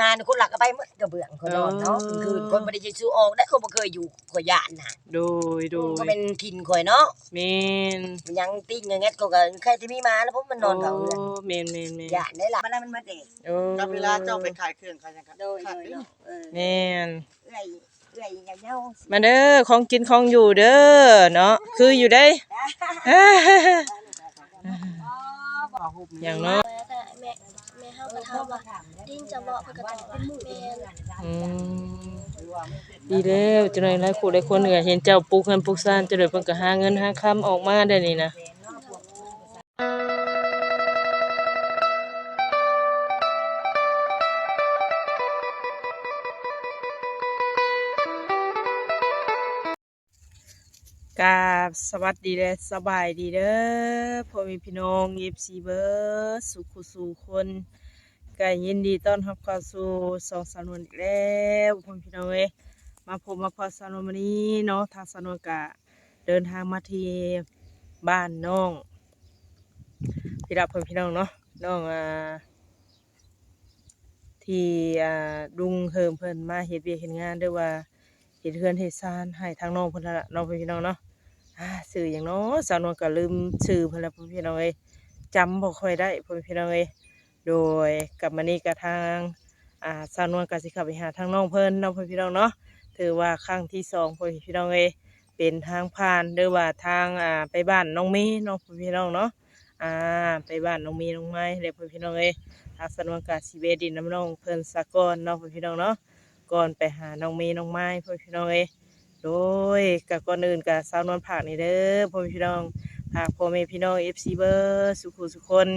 มาเนี่ยคนหลักก็ไปหมดกระเบื้องคนนอนเนาะเออคืนคนบ่ได้จะสู้ออกได้คนบ่เคยอยู่ข่อยย่านน่ะโดยโดยก็เป็นถิ่นข่อยเนาะแมนมันยังติ้งอย่างเงี้ยก็ก็ใครที่มีมาแล้วผมมันนอนเผาเรือนโแมนแมนแมนย่านได้ล่ะมันมันมาเด็กโอ้กับเวลาเจ้าไปขายเครื่องขายหยังครับโดยขายโดยเนาะเออแมนเอื้อยเอื้อยอย่างเงี้ยมาเด้อของกินของอยู่เด้อเนาะคืออยู่ได้อย่างเนาะแม่ก็แม่แม่ เฮาก็ถามว่าดิ้นจะเหมาะเพิ่นก็ตอบว่าแม่น อืมดีแล้วจังได๋หลายคู่หลายคนก็เห็นเจ้าปลูกเงินปลูกซ่านจังได๋เพิ่นก็หาเงินหาคำออกมาได้นี่นะ กราบสวัสดีและสบายดีเด้อพ่อแม่พี่น้อง FC เบิร์สุขสู่คน ก็ยินดีต้อนรับเข้าสู่สองสนวนอีกแล้วพ่อแม่พี่น้องเอ้ยมาพบมาพอสนวนวันนี้เนาะทางสนวนกะเดินทางมาที่บ้านน้องพี่รับพ่อแม่พี่น้องเนาะน้องอ่าที่อ่าลุงเฮิมเพิ่นมาเฮ็ดเวียกเฮ็ดงานด้วยว่าเฮ็ดเฮือนเฮ็ดซานให้ทางน้องเพิ่นนั่นล่ะน้องพี่น้องเนาะอ่าชื่อหยังเนาะสาวนวลก็ลืมชื่อเพิ่นล้วพ่อแม่พี่น้องเอ้ยจำบ่ค่อยได้พี่น้องเอ้ย โดยกับมานี่กับทางอ่าสาวนวลกสิขับไปหาทางน้องเพิ่นน้องเพิ่นพี่น้องเนาะถือว่าครั้งที่สองเพิ่นพี่น้องเอยเป็นทางผ่านหรือว่าทางอ่าไปบ้านน้องมย์น้องเพิ่นพี่น้องเนาะอ่าไปบ้านน้องมย์น้องไม้เด็กเพิ่นพี่น้องเอยทางสาวนวลกสิเวดินน้ำน้องเพิ่นสะก่อนน้องเพิ่นพี่น้องเนาะก่อนไปหาน้องมย์น้องไม้เพิ่นพี่น้องเอยโดยกับก่อนอื่นกับสาวนวลผากนี่เด้อเพิ่นพี่น้องผากพ่อแม่พี่น้อง FC เบอร์สุขุสุคน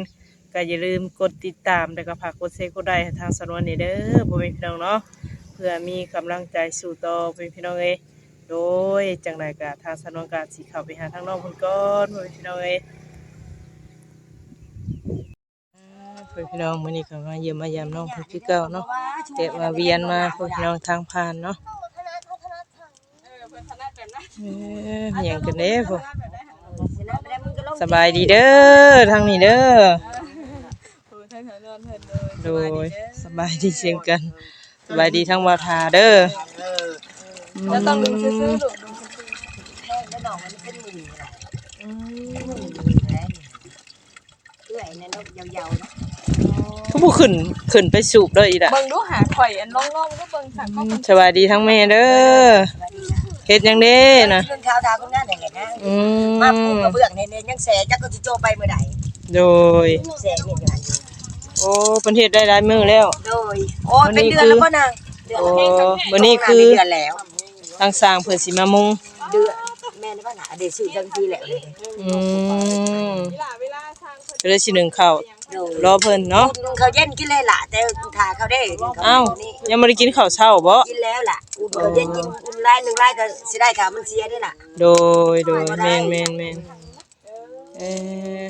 ก็อย่าลืมกดติดตามแล้วก็ฝากกดเซกดไลค์ทางสนวนนี่เด้อพ่อแม่พี่น้องเนาะเพื่อมีกำลังใจสู่ต่อพ่อแม่พี่น้องเอ้ยโดยจังไดก็ทางสนวนก็สิเข้าไปหาทางน้องเพิ่นก่อนพ่อแม่พี่น้องเอ้ยอ่าพ่อแม่พี่น้องมื้อนี้ก็มาเยี่ยมมายามน้องเพิ่เก่าเนาะเด็กมาเวียนมาพ่อแม่พี่น้องทางผ่านเนาะเอ้อมีหยังกันเด้พ่อสบายดีเด้อทางนี้เด้อ โดยสบายดีเช่นกัน สบายดีทั้งวาทาเด้อเออแล้วต้องดูซื่อแห้งแล้วน้องมันเป็นหมื่นอะไรเอื้อยนั่นเนาะยาวๆเนาะทุกผู้ขึ้นขึ้นไปสูบเด้ออีด่ะเบิ่งดูหาข่อยอันล่องๆก็เบิ่งสักก็สบายดีทั้งแม่เด้อเฮ็ดหยังเด้นะเรื่องข่าวทางคนงานได้ไงนะอืมาปูมกระเบื้องเนี่ยเนี่ยยังแสจักก็สิโจไปเมื่อใดโดยแสเนี่ยอยู่หั่นอยู่ โอ้เพิ่นเฮ็ดได้หลายมื้อแล้ว โดยโอ้ยเป็นเดือนแล้วบ่นางเดือนโอ้แล้ววันนี้คือ เดือนแล้ว ทางสร้างเพิ่นสิมามุงเดือนแม่ในบ้านหาเดี๋ยวซื้อจังทีแหละเลยอืมเวลาเวลาทางเพิ่นก็เลยสิหนึ่งข้าวโดยรอเพิ่นเนาะอุ่นเขาเย็นกินเลยล่ะแต่ทาเขาได้เอ้ายังบ่ได้กินข้าวเช้าบ่กินแล้วล่ะอุ่นเขาเย็นกินอุ่นไล่หนึ่งไล่ก็สิได้ค่ะมันเสียได้ล่ะโดยโดยแม่นแม่นแม่นเออ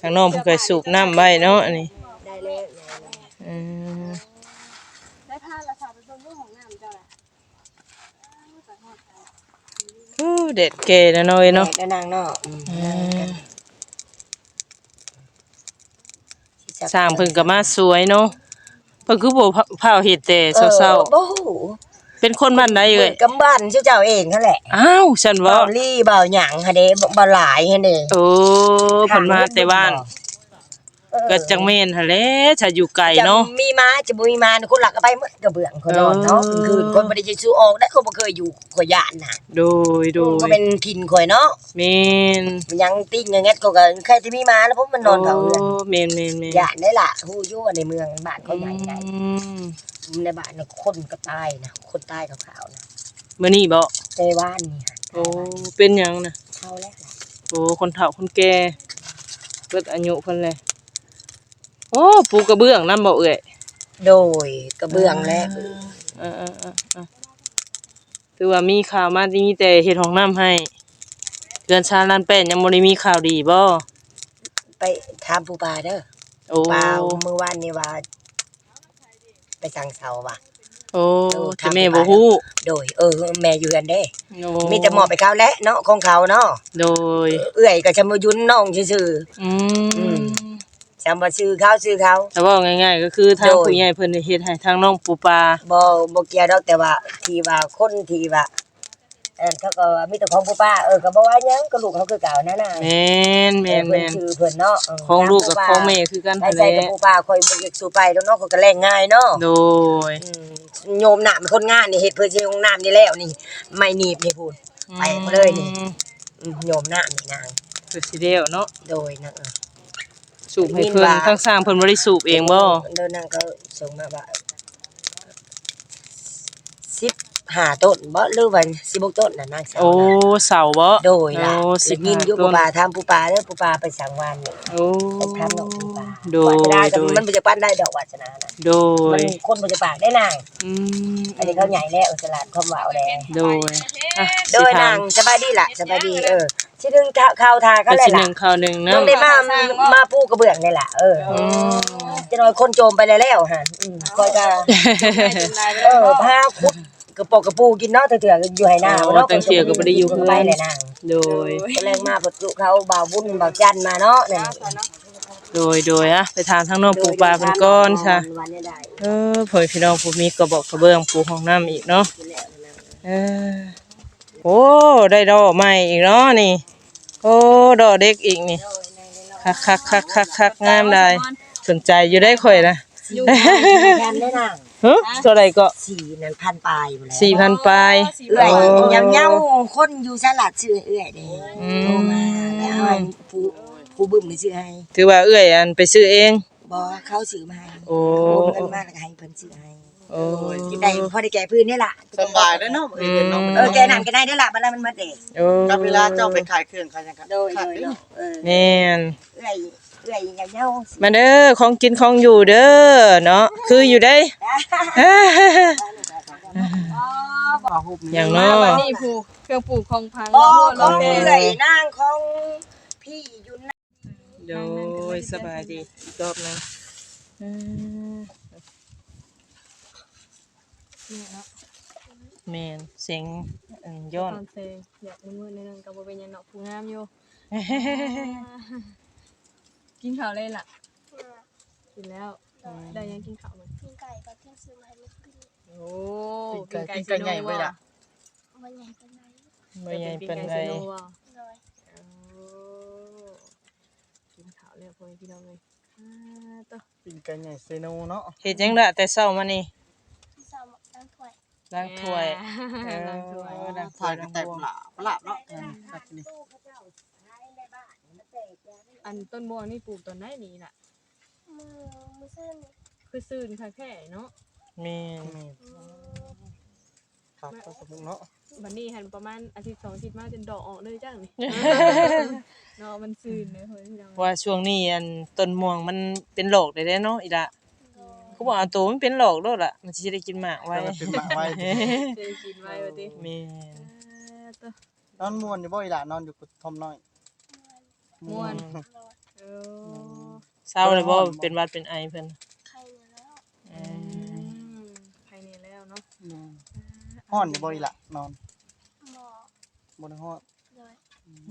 ทางน้องเพิ่นเคยสูบน้ำไว้เนาะอันนี้ได้แล้วเออได้ผ้าราคาไปเบิ่งดูของน้ำเจ้าล่ะอู้เด็ดเก๋นะเนาะเอ้ยเนาะได้นางเนาะเออสร้างเพิ่นก็มาสวยเนาะเพิ่นคือบ่พาเฮ็ดแต่เช้าโอ้โหๆ เป็นคนบ้านใดเอ่ยกำบ้านเจ้าเองนั่นแหละอ้าวฉันบ่าว่าลี่บ่าวหยังฮะเด้บ่หลายฮะเด้โอ้เพิ่นมาแต่บ้าน ก็จังแม่นหั่นแหละถ้าอยู่ไกลเนาะ จะมีมาจะบ่มีมาคนหลักก็ไปหมดกระเบื้องคนนอนเนาะเออ คืนคนบ่ได้จะสู้ออกได้คนบ่เคยอยู่ข่อยย่านน่ะโดยโดก็ยเป็นถิ่นข่อยเนาะแม่นมันยังติ้งอย่างเงี้ยก็ก็ใครที่มีมาแล้วผมมันนอนเผาเรือนโแม่นแม่นแม่นย่านได้ล่ะฮู้อยู่ว่าในเมืองบ้านเขาใหญ่ใหญ่อืมในบ้านน่ะคนก็ตายนะคนตายขาวๆนะมื้อนี้บ่แต่ว่านนี่ค่ะโอ้เป็นหยังน่ะ เท่าแล้วล่ะโอ้คนเฒ่าคนแก่เบิดอายุเพิ่นเลย โอ้ปูกระเบื้องนำบ่เอ่ยโดยกระเบื้องและเออเออเออเออคือว่ามีข่าวมาที่มีแต่เฮ็ดห้องน้ำให้เดือนชาลานแป้นยังบ่ได้มีข่าวดีบ่ไปถามผู้ปาเด้อโอ้ปาเมื่อวานนี่ว่า ไปสั่งเสาว่ะ โอ้แต่แม่บ่ฮู้โดย เออ แม่อยู่กันเด้ โอ้มีแต่หมอบไปเขาและเนาะของเขาเนาะโดย เอื้อยก็จะมายุนน้องซื่อ อือืมม จำว่าชื่อเขาชื่อเขา แต่ว่าง่าย ๆ ก็คือทางโดย ผู้ใหญ่เพิ่นได้เฮ็ดให้ทางน้องปูปลาบ่บ่เกี่ยวดอกแต่ว่าที่ว่าคนที่ว่าเออเขาก็ว่ามีแต่ของผู้ป้าเออก็บ่ว่าหยังก็ลูกเขาคือเก่านั่นน่ะแม่นแม่นเพิ่แม่นชื่อเพิ่นเนาะเของลูกกับของแม่คือกันให้หั่นแหใส่ละกับผู้ป้าคอยบ่อยากสู่ไปแล้วเนาะเขาก็แรงง่ายเนาะโดย อืมโยมน้ำคนงานนี่เฮ็ดเพื่อสิของน้ำนี่แล้วนี่ไม่หนีบนี่พูดไปมาเลยนี่ อืมอืมโยมน้ำนี่นางเพื่อสิเดียวเนาะโดยนางเออ สูบให้เพิ่นมีว่าทั้งสร้างเพิ่นบ่ได้สูบเองบ่เดินนางก็ส่งมาว่าสิบห้าต้นบ่หรือว่าสิบหกต้นน่ะนางสาวโอ้น่ะเสาบ่โดยล่ะโอ้สิยินอยู่ต้ผู้นป่าทำผู้ป่าเด้อผู้ป่าไปสั่งวันนี่โอ้ไปทำน้องผู้ป่าโดยวาสนาโดยมันบ่จะปั้นได้ดอกวาสนาน่ะโดมัยนคนบ่จะปากได้นางอืมอันนี้เขาใหญ่แล้วสลัดความหวาวแดงโดยอะโดยสิถนามงสบายดีล่ะสบายดีเออ สิดึงข้าวทาก็เขาแหละสิหล่ะนึ่งข้าวหนึ่งน้องเนาะได้มามาปูกระเบื้องนี่ล่ะเอออืมจะน้อยคนโจมไปแล้วๆฮะอืมคอยจะเออพาขุดกระปอกกระปูกินเนาะเถื่อๆอยู่ให้หน้าโอ้เนาะตั้งเที่ยก็บ่ได้อยู่เฮือนไปเลยนางโดยก็แรงมาประตูเขาบ่าวบุญบ่าวจันทร์มาเนาะนี่โดยโดยอะไปถามทางน้องปูปลาเพิ่นก่อนค่ะวันนี้ได้ เออเพิ่นพี่น้องผู้มีกระบอกกระเบื้องปูห้องน้ำอีกเนาะเออ โอ้ได้ดอกใหม่อีกเนาะนี่ โอ้ดอกเด็กอีกนี่คักคักคักคักคักงามได้สนใจอยู่ได้ข่อยนะแทนได้นางฮะเท่าไหร่ก็สี่นั่นพันปลายอยู่แล้วสี่พันปลายเอื้อยโอ้ยำเย้าคนอยู่สลัดชื่อเอื้อยเด้อืโทรมาแล้วให้ผู้ผู้บึ้มนี่ชื่อให้ถือว่าเอื้อยอันไปซื้อเองบ่เขาซื้อมาให้โอ้โอนเงินมาแล้วก็ให้เพิ่นซื้อให้ โอ้กินได้พอได้แก่พื้นนี่ล่ะสบายได้อเนาะเอ้ยเนาะเออแกนั่นก็ได้ได้อล่ะบัดนั้นมันมาเด็กโอ้กับเวลาเจ้าไปขายเครื่องขายหยังครับโดยโดยโดยเออแม่นเอื้อยเอื้อยยำเย้ามาเด้อของกินของอยู่เด้อเนาะคืออยู่ได้บ่ฮู้อย่างมาเนาะวันนี้ผูกเครื่องปลูกของพังบ่แล้วของแม่เอื้อยนางของพี่อยู่นะโดยสบายดีอีกรอบหนึงอืม แม่นเสียงอันย้อตอนนเซอยากมือๆนิดนึงก็บ่เป็นหยังเนาะผู้งามอยู่ กินข้าวเลยล่ะ กินแล้ว ได้ยังกินข้าวมันกินไก่ก็เที่ยงซื้อมาให้ลูกกินโอ้กินไก่กินไก่ใหญ่ไว้ล่ะมันใหญ่เป็นไรบ่ใหญ่ปานใดโอ้เลยกินข้าวแล้วพ่อพี่น้องเลยอ่าต่อกินไก่ใหญ่เซโนเนาะเฮ็ดจังล่ะแต่เช้ามานี่พี่สาวมาตั้งถ้วยล้างถ้วยเออล้างถ้วยล้างถ้วถ่ายยล้างแต่บวง ปลาปลาเนาะอืมครับนี่ อันต้นบัวนี่ปลูกต้นไหนนี่ล่ะ มือมือซื่อนี่คือซื่นค่ะแค่เนาะแม่นนี่ครับก็สมมุติเนาะบันนี้หันประมาณอาทิตย์สองอาทิตย์มาจนดอกออกเลยจังนี่ เนาะมันซื่นเลยพ่อพี่น้องว่าช่วงนี้อันต้นม่วงมันเป็นโรคได้เด้เนาะอีละ เขาบอกเอาตัวมันเป็นโรคโลดล่ะ มันสิได้กินหมากไว้ก็เลยเป็นหมาไว้เคยกินไว้ว่าติแม่นอ่าต่อนอนม่วนอยู่บ่อีหล่ะนอนอยู่กับทอมน้อยม่วนเลยเออเศร้าเลยบ่เป็นหวัดเป็นไอเพิ่นใครเนี่ยแล้วเออือมภายในแล้วเนาะฮ้อนอยู่บ่อีหล่ะนอนหมอบ่ได้ฮ้อนเลย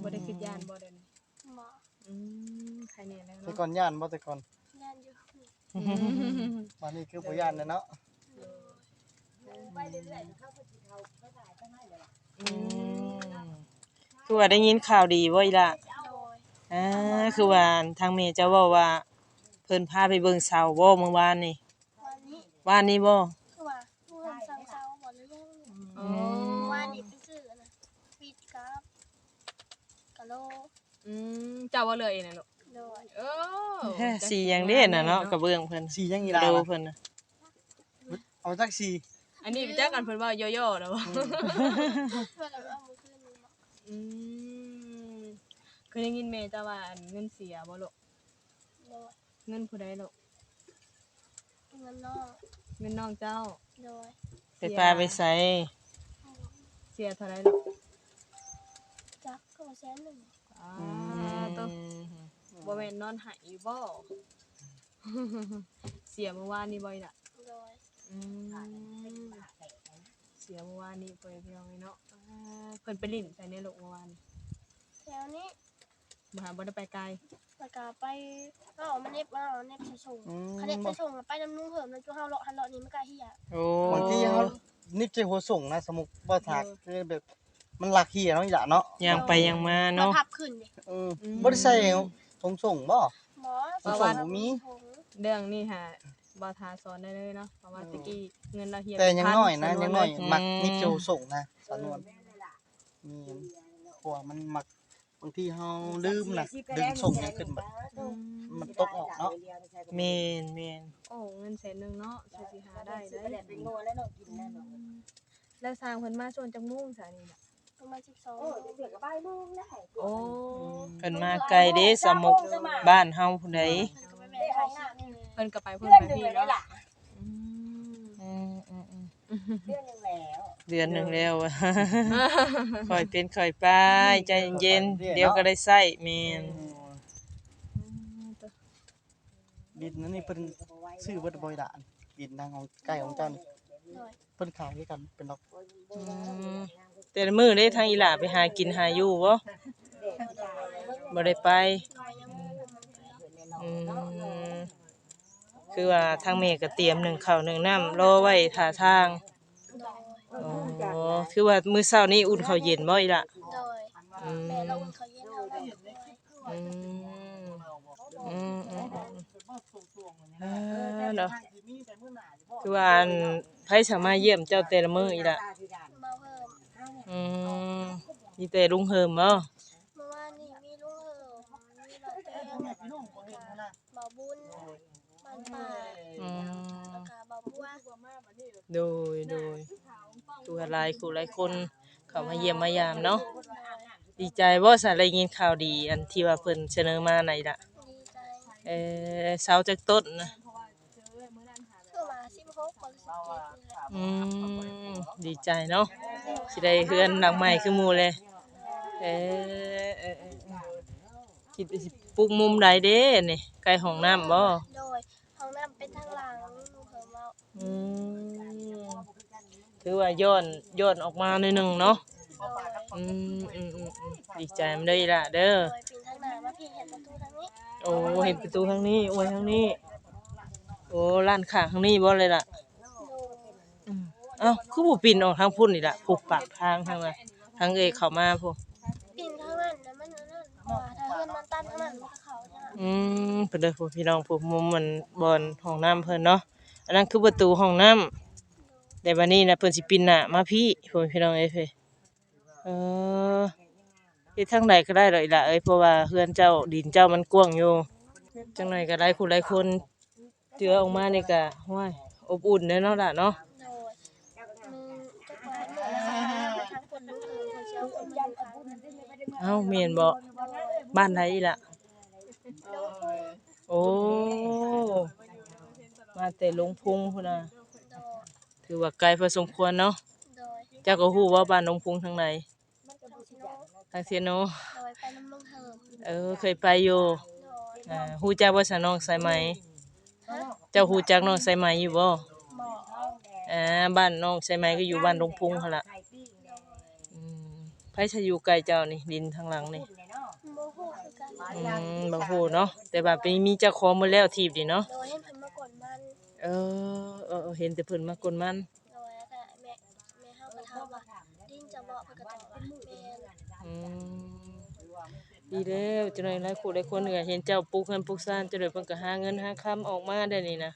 บ่ได้คิดยานบ่เด่นหมออืมภายในแล้วแต่เนาะก่อนย่านบ่แต่ก่อนยันอยู่นี่ มานี่คือบ่ย่านแล้วเนาะไปเรื่อยๆเขาก็สิเขาเขาถ่ายไปให้เลยอืมคือว่าได้ยินข่าวดีบ่อีละโดยอ่าคือว่าทางเมย์เจ้าเว้าว่า เพิ่นพาไปเบิ่งเสาบ่เมื่อวานนี่วันนี้ว่านนี้บ่คือว่าเพื่อนสาวสาวๆบอกเลยยังอ๋อว่านี่ไปซื้อนะปิดกับกะโลอืมเจ้าว่าเลยน่ะลูกโดยโอ้ แท้สีหยังเด้น่ะเนาะกระเบื้องเพิ่นสียังอีหล่ะดูล่ะเพิ่นน่ะเอาจักสีอันนี้ไปจักกันเพิ่นว่าย่อๆแล้วบ่เพื่อนเอามือขึ้นนี่มาอืมเคยได้ยินแม่จ้าว่าอันเงินเสียบ่ลูกโดยเงินผู้ใดลูกเงินนอกเงินน้องเจ้าโดยไปปลาไปใส่เสียเท่าไหร่ลูกจักก็แสนหนึ่งอ่าตัว บ่แม่นนอนหายอยู่บ่ เสียเมื่อวานนี้บ่อยน่ะโดยอืมเสียเมื่อวานนี้ไปพี่น้องเนาะอ่าเพิ่นไปลิ้นใส่ในโลกเมื่อวานแถวนี้อบ่หาบ่ได้ไปไกล แล้วก็ไปก็เอามาเน็บมาเอาเน็บใส่ส่งอืม เขาเน็บใส่ส่งอะไปน้ำนุ่งเหิมแล้วจุเฮาเลาะหันเลาะนี่มันก็เฮียโอ้บางทีเขานิบใจหัวส่งนะ สมมุติว่าถากคือแบบมันหลักเหียเนาะอีหล่ะเนาะยังไปยังมาเราเนาะพับขึ้นดิเออบ่ได้ใส่ ทงส่งบ่ หมอเอาส่งบ่มีถุงเรื่องนี้ค่ะบ่ทาสอนได้เลยเนาะเพราะว่าตะกี้เงินเราเฮียแต่ยังน้อยนะพัยังน้อยสำวมักนิบใจหัวส่งนะสานวนมีเพราะว่ามันมักบางทีเฮาลืมนะดึงส่งยังขึ้นแบบมันตกออกเนาะแมนแมนโอ้เงินแสนหนึงเนาะสิสิหาได้ซื้อเด้แหละเป็นโง่แล้วเนาะกินนั่นเนาะแล้วสร้างเพิ่นมาชวนจังมุ่งซะนี่น่ะ ประมาณสิบสองโอ้เดี๋ยวเสือกกับบ้านมึงได้โอ้เพิ่นมาไกลเด้สามุกบ้านเฮาผู้ใดเพิ่นก็ไปแม่ถ่ายคลิปนี่เลยเพิ่นก็ไปเพิ่นเดือนไปหนึ่งพี่เลยเนาะล่ะอืมอืมอืมอืมเดือนหนึ่งแล้วเดือนหนึงแล้วอะ ค่อยเป็นค่อยไปใจเย็นๆเดี๋ยวก็ได้ใช้แม่นบินนั่นนี่เพิ่นซื้อเบิดบ่อยด่านบินทางของใกล้ของเจ้านี่โดยเพิ่นขายให้กันเป็นดอกอืม แต่ละมือได้ทางอีหลาไปหากินหาอยู่บ่บ่ได้ไปอืมคือว่าทางแม่ก็เตรียมหนึ่งข้าวหนึ่งน้ำรอไว้ท่าทางโอ๋อคือว่ามื้อเช้านี้อุ่นข้าวเย็นบ่อีล่ะโดยอืมแม่เราอุ่นเขาวเย็นเอาน้ำด้วยอืมอืมอืมอืมอ่าเนาะคือว่าอันไผสามารถเยี่ยมเจ้าแต่ละมื้ออีล่ะ อืมมีแต่ลุงเฮิมบ่เมื่อวานนี้มีลุงเหิมมีลานเต้งเบาบุญบ้านป่าอืมแล้วก็เบาบัวโดยโดยคือว่าหลายคู่หลายคนเข้ามาเยี่ยมมายามเนาะดีใจบ่สาได้ยินข่าวดี อันที่ว่าเพิ่นเสนอมาไหนล่ะดีใจ เออเสาจากต้นนะ อืมดีใจเนาะสิได้เฮือนหลังใหม่คือหมู่เลยเออเออเออเออคิดว่าสิปลูกมุมใดเด้นี่ใกล้ห้องน้ำบ่โดยห้องน้ำเป็นทางหลังลุงเหิมเราอืมถือว่าย้อนย้อนออกมาหน่อยหนึงเนาะโดยอืมอืมอืมอืมดีใจมันได้ล่ะเด้อ โดยปีนทางหน้ามาพี่เห็นประตูทางนี้โอ้เห็นประตูทางนี้โอ้ยทางนี้ โอ้ร้านค้าทางนี้บ่เลยล่ะโดยอืม เอ้าคือบ่ปีนออกทางพุ่นนี่ล่ะผูกปากทางทางน่ะทางเอยเข้ามาพุ่นปีนทางนั้นนะมันนั่นนั่นเพราะว่าถ้าเพื่อนมันตันทางนั้นมันก็เขาจะอืมเพิ่นเด้อพวกพี่น้องพวกมุมมันบอนห้องน้ำเพิ่นเนาะอันนั้นคือประตูห้องน้ำแต่บัดนี้นะเพิ่นสิปีนหน้ามาพี่พวกพี่น้องเอ้ยเพิ่นเออเฮ็ดทางใดก็ได้ดอกอีหล่ะเอ้ยเพราะว่าเฮือนเจ้าดินเจ้ามันกว้างอยู่จังไดก็หลายคนหลายคนเจือออกมานี่ก็ห้วยอบอุ่นเด้อเนาะล่ะเนาะ โดยมึงจะไปเมื่อไหร่ทางคนลุงเหิมเขาเชียวคนมาอยู่ทางนั้น เอ้าแม่นบ่บ้านใดอีล่ะโดยพุ่งโอ้ มาแต่ลงพุงพุ่นน่ะโดยถือว่าไกลพอสมควรเนาะโดยเจ้าก็ฮู้ว่าบ้านลงพุงทางไหนทางชิโนทางเซียโนโดยไปน้ำลุงเหิมเออเคยไปอยู่โดยอ่าฮู้จักว่าสน้องสายไหม ฮะเจ้าฮู้จักน้องสายไหมอยู่บ่หมออ่าบ้านน้องสายไหมก็อยู่บ้านลงพุงหั่นล่ะอื มไผสิอยู่ไกลเจ้านี่ดินทางหลังนี่โมโหคือกันอืมบ่ฮู้เนาะแต่ว่าไปมีเจ้าของหมดแล้วทีบนี่เนาะโดยเห็นเพิ่นมากดมันเออเออเออเห็นแต่เพิ่นมากวนมันโดยแล้วก็แม่แม่เฮาก็ถามว่าดิ้นจะบอกเพิ่นก็ตอบว่าแม่นอืมดีแล้วจังได๋หลายคู่หลายคนก็เห็นเจ้าปลูกเงินปลูกซ่านจังได๋เพิ่นก็หาเงินหาคำออกมาได้นี่นะ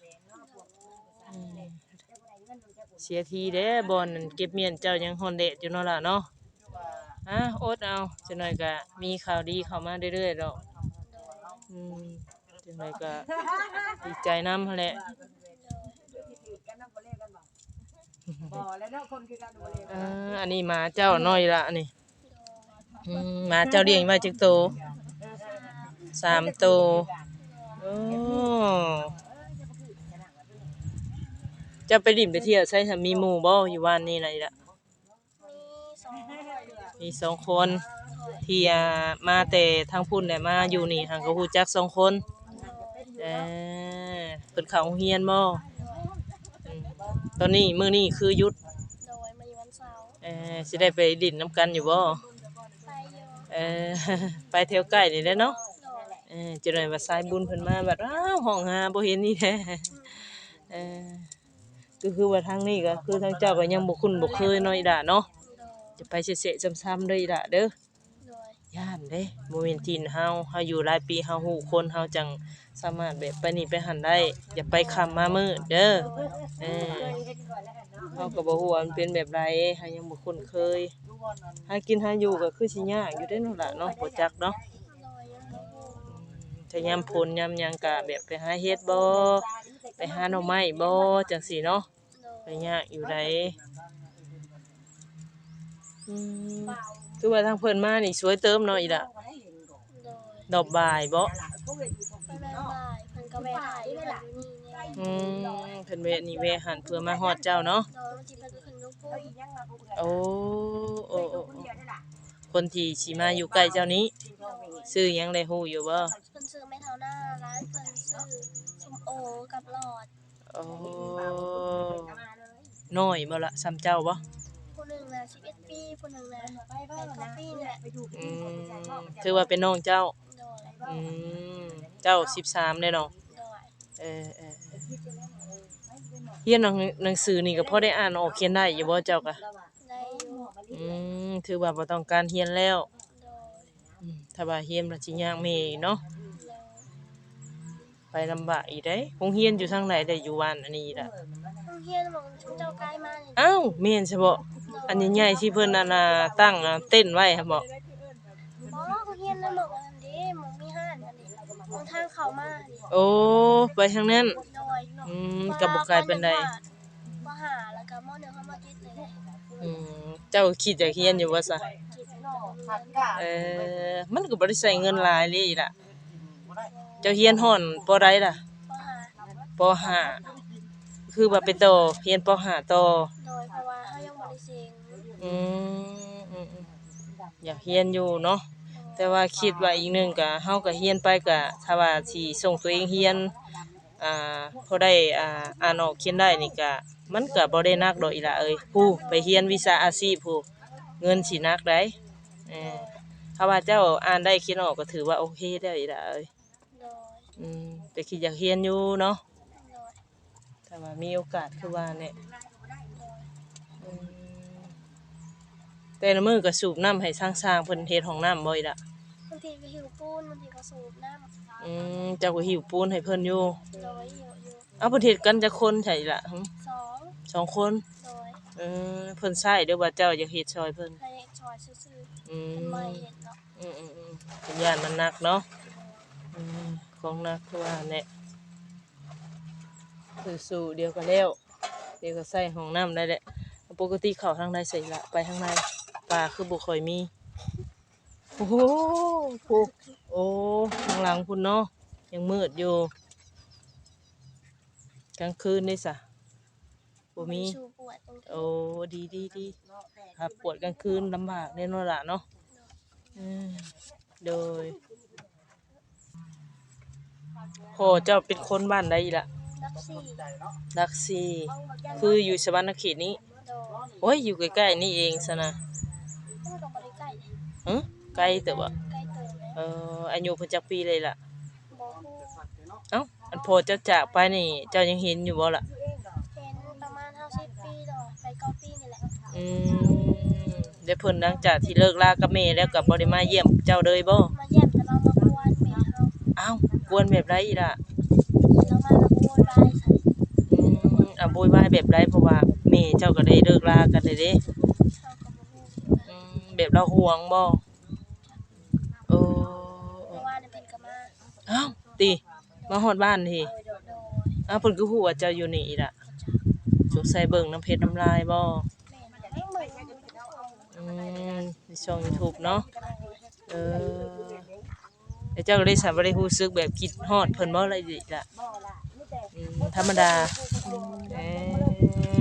อืมเสียทีเด้บ่อนนั่นเก็บเมียนเจ้ายังฮอนเดะอยู่เนาะล่ะเนาะ อะอดเอาจังได๋ก็มีข่าวดีเข้ามาเรื่อยๆดอกอืมจังไดก็ดีใจนำหั่นแหละบ่แล้วเนาะคนคือกันบ่เลยอ่าอันนี้หมาเจ้าน้อยละอันนี้อืมหมาเจ้าเลี้ยงไว้จักโตวสามโตวโอ้เจะไปดิ่มไปเที่ยวใช่มีหมู่บ่อยู่บ้านนี่ไหนล่ะ มีสองคนมีสองคนที่อ่ามาแต่ทางพุ่นเนี่ยมาอยู่นี่หังก็ฮู้จักสองคนเออเพิ่นเข้าโรงเรียนบ่อืมตอนนี้มื้อนี้คือหยุดโดยมาอยู่วันเสาร์เออสิได้ไปดิ่นน้ำกันอยู่บ่ไปอยู่เอเออไปเที่ยวใกล้นี่แหละเนาะโดยเออจะได้ว่าสายบุญเพิ่นมาแบบอ้าวห้องหาบ่เห็นนี่แท้เออก็คือว่าทางนี้ก็คือทางเจ้าก็ยังบ่คุ้นบ่เคยเนาะอีด่าเนาะโดย จะไปเสะๆซ้ำๆเด้ออีด่าเด้อโดยย่านเด้บ่แม่นถิ่นเฮาเฮาอยู่หลายปีเฮาฮู้คนเฮาจังสามารถแบบไปนี่ไปหันได้ อย่าไปค่ำมามืดเด้อเออเฮาก็บ่ฮู้ว่ามันเป็นแบบไรเฮายังบ่คุ้นเคยหากินหาอยู่ก็คือสิยากอยู่เด้เนาะล่ะเนาะบ่จักเนาะโดยยังบ่ฮู้ถ้ายามพลยามหยังก็แบบไปหาเฮ็ดบ่ไปหาหน่อไม้บ่จังซี่เนาะโดไปยยากอยู่ได อืมคือว่าทางเพิ่นมานี่สวยเติมเนาะอีล่ะโดยดอกบายบ่ ไปแม่นบ่ายเพิ่นก็แวะถ่ายอยู่แบบนี้เนี่ยอืมเพิ่นแวะนี่แวะหันเพื่อมาฮอดเจ้าเนาะ โดยบางทีเพิ่นก็ขึ้นลูกปุ้ยโอ้โอ้โอ้โอ้คนที่สิมาอยู่ใกล้เจ้านี้ชื่อหยังได้ฮู้อยู่บ่เพิ่นซื้อไม่เท่าหน้าร้านเพิ่นซื้อส้มโอกับหลอดโอ้น้อยบ่ล่ะซ้ำเจ้าบ่ ผู้หนึ่งน่ะ11ปีผู้หนึ่งน่ะ8กว่าปีนี่แหละอืมถือว่าเป็นน้องเจ้า โดยอืมเจ้า13ได้เนาะโดยเออเออเออเรียนหนังหนังสือนี่ก็พอได้อ่านออกเขียนได้อยู่บ่เจ้าก็ได้อยู่อืมถือว่าบ่ต้องการเรียนแล้วโดยอืมถ้าว่าเรียนแล้วสิยากแม่อีกเนาะโดยไปลำบากอีกเด้คงเรียนอยู่ทางไหนได้อยู่บ้านอันนี้ล่ะโรง เรียนของเจ้าใกล้มานี่อ้าวแม่นใช่บ่อันใหญ่ๆที่เพิ่นนั่นน่ะตั้งอะเต้นไว้ครับบ่บ่โรงเรียนนั่นบอกว่าอันนี้หมองมีห้านอันนี้มองทางเข้ามานี่โอ้ไปทางนั้นโดยอืมก็บ่ไกลปานใดบ่หาแล้วก็มอหนึ่งเข้ามาติดเลยแหละอืมเจ้าคิดจะเรียนอยู่บ่ซะคิดเนาะเออมันก็บ่ได้ใช้เงินหลายเลยล่ะ เจ้าเรียนฮ้อนปอใดล่ะบ่หาปห้า คือว่าไปต่อเรียนปห้าต่อโดยเพราะว่าเฮายังบ่ได้เซ็งอืมอืมอืมอยากเรียนอยู่เนาะแต่ว่าคิดว่าอีกหนึงก็เฮาก็เรียนไปก็ถ้าว่าสิส่งตัวเองเรียนอ่าพอได้อ่าอ่านออกเขียนได้นี่ก็มันก็บ่ได้หนักดอกอีหล่ะเอ้ยผู้ไปเรียนวิชาอาชีพผู้เงินสิหนักได้เออถ้าว่าเจ้าอ่านได้เขียนออกก็ถือว่าโอเคแล้วอีหล่ะเอ้ยโดยอืมแต่คิดอยากเรียนอยู่เนาะโดย ถ้าว่ามีโอกาสคือว่าเนี่ยโดยอืมแต่ละมือก็สูบน้ำให้สร้างๆเพิ่นเฮ็ดห้องน้ำบ่อยละบางทีก็หิวปูนบางทีก็สูบน้ำอืมเจ้าก็หิวปูนให้เพิ่นอยู่โดยหิวอยู่เอาเพิ่นเฮ็ดกันจักคนใช่ละหึสองสองคนโดยเออเพิ่นใช้เด้อว่าเจ้าอยากเฮ็ดซอยเพิ่นให้ชอยซื่ออืๆมเป็นไม่เห็นเนาะอืมอืมอืมเป็นย่านมันหนักเนาะอืมของหนักคือว่าเนี่ย คือสู่เดียวก็แล้ว เดี๋ยวก็ใส่ห้องน้ำได้แหละปกติเข้าทางใดใส่ละไปทางในป่าคือบ่ค่อยมี โอ้โหพูโอ้ข้างหลังพุ่นเนาะยังมืดอยู่กลางคืนนี่สะบ่มีชูปวดตรงที่โอ้ดีดีดีครับปวดกลางคืนลำบากแน่นอนละเนาะอืมโดยโหเจ้าเป็นคนบ้านใดอีล่ะ รักสี่ลักซีคืออยู่สวรรณเขตนี้ โดยโอ้ย อยู่ใกล้ๆนี่เองซะนะมันก็บ่ได้ใกล้เลยหึไกลแต่ว่าใกล้เติมเลยเอออายุเพิ่นจักปีเลยล่ะ บ่ฮู้เอ้า อันพอเจ้าจากไปนี่ เจ้ายังเห็นอยู่บ่ล่ะ เห็นประมาณ50ปีดอกไปเก้าปีนี่แหละอืมได้เพิ่นหลังจากที่เลิกลากับแม่แล้วก็บ่ได้มาเยี่ยมเจ้าเลยบ่มาเยี่ยมแต่เรามากวนแม่เฮาอ้าวกวนแบบไรอีล่ะ เรามาแล้วโวยวายใส่ อืมอะ โวยวายแบบไรเพราะว่าแม่เจ้าก็ได้เลิกลากันเลยเด้อืมแบบเราห่วงบ่โอ้เพราะว่าเนี่ยเพิ่นก็มาอ้าติมาฮอดบ้านทีโดยโดยอ้าวเพิ่นก็ฮู้ว่าเจ้าอยู่นี่ล่ะสงสัยเบิ่งน้ำเพชรน้ำลายบ่แม่นให้เหมือนอืมในช่อง YouTube เนาะเออแล้วเจ้าก็ได้สาบ่ได้รู้สึกแบบคิดฮอดเพิ่นบ่อะไรอีล่ะ ธรรมดาเออ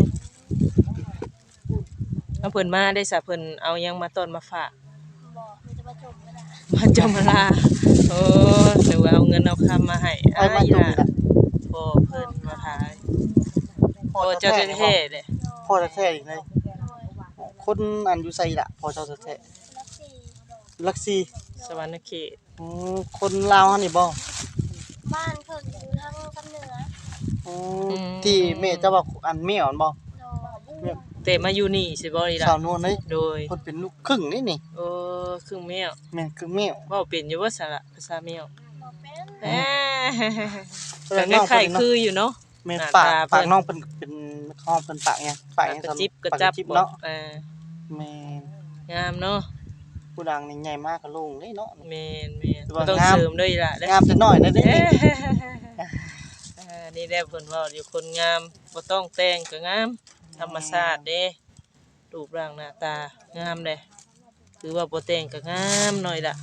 เอาเพิ่นมาได้สะเพิ่นเอาหยังมาต้อนมาฝากบ่มีแต่มาจมกันน่ะมาจอมาลาโอ้หรือว่าเอาเงินเอาคำมาให้ไอ้มาจมล่ะละพ่อเพิ่นมาขายพ่อเจ้าแท้ๆเลยพ่อแท้ๆอีกเลยโดยคนอันอยู่ไสล่ะพ่อเจ้าแท้รักสี่ๆอลักซี่สวรรณเขตอืมคนลาวหั่นนี่บ่บ้านเพิ่นอยู่ทางกำเหนือ อืมที่แม่เจ้าว่าอันแม่อ่อนบ่โดยแต่มาอยู่นี่สิบ่นี่ล่ะสาวนวลเด้ยโดยเพิ่นเป็นลูกครึ่งนี่นี่โอ้ครึ่งแมวแม่นคือแม่วเว้าเป็นอยู่ว่าสระภาษาแมวบ่เป็นแหมก็คล้ายๆคืออยู่เนาะ แม่นหน้าปากตาเพิ่น ปากน้องเพิ่นเป็นห้องเพิ่นปากไงปากปากไงกระจิบกระจับเนาะเออแม่นงามเนาะผู้ดังนี่ใหญ่มากก็ลุงเด้เนาะ แม่นแม่นถือว่าบ่ต้องงาม เสริมด้วยล่ะเด้งามแต่น้อยนะเด้ เอ้นี่เออนี่แหละเพิ่นเว้าอยู่คนงามบ่ต้องแต่งก็งาม ธรรมชาติเด้รูปร่างหน้าตางามเด้คือว่าบ่แต่งก็งามหน่อยล่ะ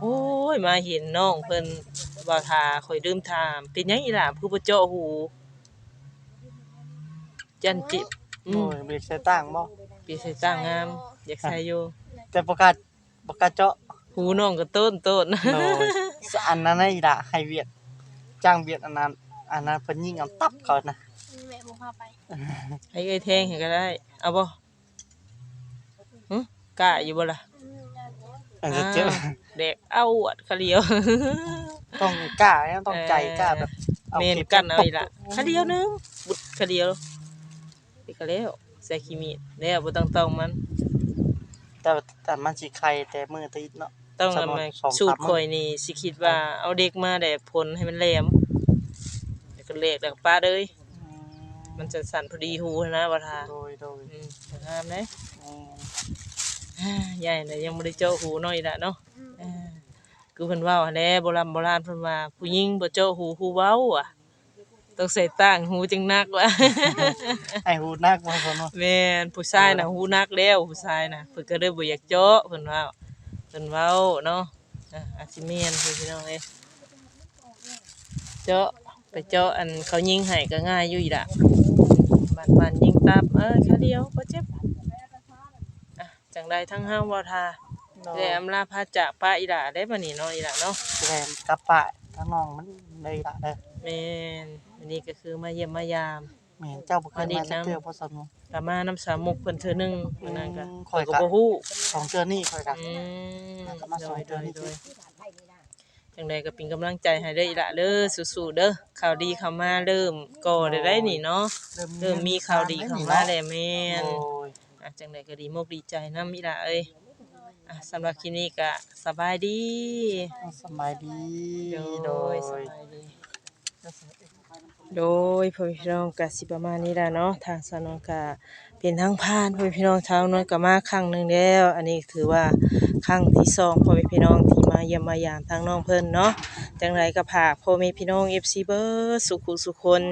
โอ้ยมาเห็นน้องเพิ่นบ่ทาข่อยลืมถาม เป็นหยังอีหล่ะคือบ่เจาะหู จันจิบอืโอ้มยบ่ได้ใส่ต่างบ่ปีใส่ต่างงาม อยากใส่อยู่แต่บ่กล้าบ่กล้าเจาะหูน้องก็ต้นต้นโดยสอันนั้นน่ะอีล่ะให้เวียดจ้างเวียดอันนั้น อันนั้นเพิ่นยิงเอาตับเขานะแม่บ่พาไปให้เอ้ยแทงให้ก็ได้ เอาบ่หึกล้าอยู่บ่ล่ะอืมนั่นแหละอันจะเจ็บอ่าเด็กเอาอวดเขาเลียว ต้องกล้านะต้องใจกล้าแบบอาเมนข็กันเอาอีกละตบคาเดียวหนึงบุดคาเดียวไปก็แล้วใส่ขี้มีดแล้วบ่ต้องต้องมัน แต่แต่มันสิไข่แต่มือติดเนาะ ต้องสำเอาหรับมาสองสูตสารมมื้อ ข่อยนี่สิคิดว่าเอาเด็กมาแต่ผลให้มันแหลมแล้วก็ เลกแล้วก็ป้าเลยมันจะสั่นพอดีหูนะว่าทาโดยโดยอืมงามเด้อืมอ่าใหญ่น่ะยังบ่ได้เจาะหูน้อยละเนาะอืมอ่าคือเพิ่นเว้าหั้นแหละโบราณโบราณเพิ่นว่าผู้หญิงบ่เจาะหูผู้เว้าอะต้องใส่ต่างหูจังนักว่ะไอ้หูนักว่าซั่นเนาะแม่นผู้ชายน่ะหูนักแล้วผู้ชายน่ะเพิ่นก็เลยบ่อยากเจาะเพิ่นว่าเพิ่นเว้าเนาะอะอาจสิแม่นพี่น้องเอ้ยเจาะ ไปเจาะอันเขายิงให้ก็ง่ายอยู่อีกล่ะบ้านบ้านยิงตับเออแค่เดียวบ่เจ็บอะจังไดทั้งเฮาบ่ทาโดยได้อำลาพาจากป้าอีหล่าได้บัดนี้เนาะอีหล่าเนาะแรงกระปะถ้าน้องมันเลยละเด้อแม่นอันนี้ก็คือมาเยี่ยมมายามแม่นเจ้าบ่เคยอันนี้มาสักน้ำเทื่อบ่ซั่นเนาะกลับมาน้ำสามมุกเพิ่นเทื่อหนึงมื้อนั้นก็อืมข่อยก็ข่อยก็บ่ฮู้สองเทื่อนี่ค่อยกันอืมแล้วก็มาโดส่งยเทื่โดอยนี่โดย จังใดก็เป็นกำลังใจให้เด้ออีหล่ะเด้อสู้ๆเด้อข่าวดีเข้ามาเริ่มก่อได้ได้นี่เนาะเริ่มมีข่าวดีเข้ามาแล้วแม่น โอ้ย อะจังใดก็ดีมกดีใจนำอีหล่ะเอ้ยอะสำหรับคลิปนี้ก็สบายดีสบายดีโดย สบายดีโดยพ่อพี่น้องก็สิประมาณนี้ล่ะเนาะทางสนองก็ เป็นทางผ่านพ่อพี่น้องชาวน้อยก็มาครั้งหนึ่งแล้ว อันนี้ถือว่าครั้งที่สองพ่อพี่น้องที่มาเยี่ยมมายามทางน้องเพิ่นเนาะจังไรก็ฝากพ่อแม่พี่น้อง FC เบิร์สุขุสุคน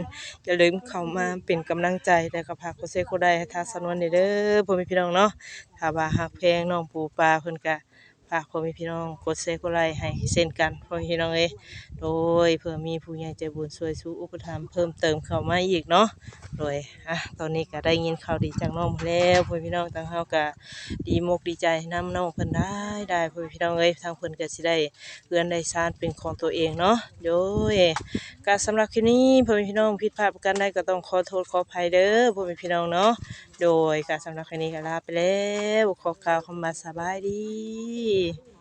อย่าลืมเข้ามาเป็นกำลังใจและก็ฝากกดแชร์กดไลค์ให้ทาสนวนเด้อพ่อแม่พี่น้องเนาะถ้าว่าฮักเพลงน้องปูปลาเพิ่นก็ฝากพ่อแม่พี่น้องกดแชร์กดไลค์ให้เช่นกันพ่อพี่น้องเอ้โดยเพื่อมีผู้ใหญ่ใจบุญช่วยสู้อุปถัมภ์เพิ่มเติมเข้ามาอีกเนาะโดยอะตอนนี้ก็ได้ยินข่าวดีจากน้องแล้วพ่อพี่น้องทางเฮาก็ดีมกดีใจนํน้องเพิ่นได้ได้พ่อพี่น้องเอ้ยทางเพิ่นก็สิได้เรือนได้ซานเป็นของตัวเองเนาะโดยก็สำหรับคลิปนี้พ่อพี่น้องผิดพลาดประการใดก็ต้องขอโทษขออภัยเด้อพ่อพี่น้องเนาะโดยก็สำหรับคลิปนี้ก็ลาไปแล้วขอกล่าวคำว่าสบายดี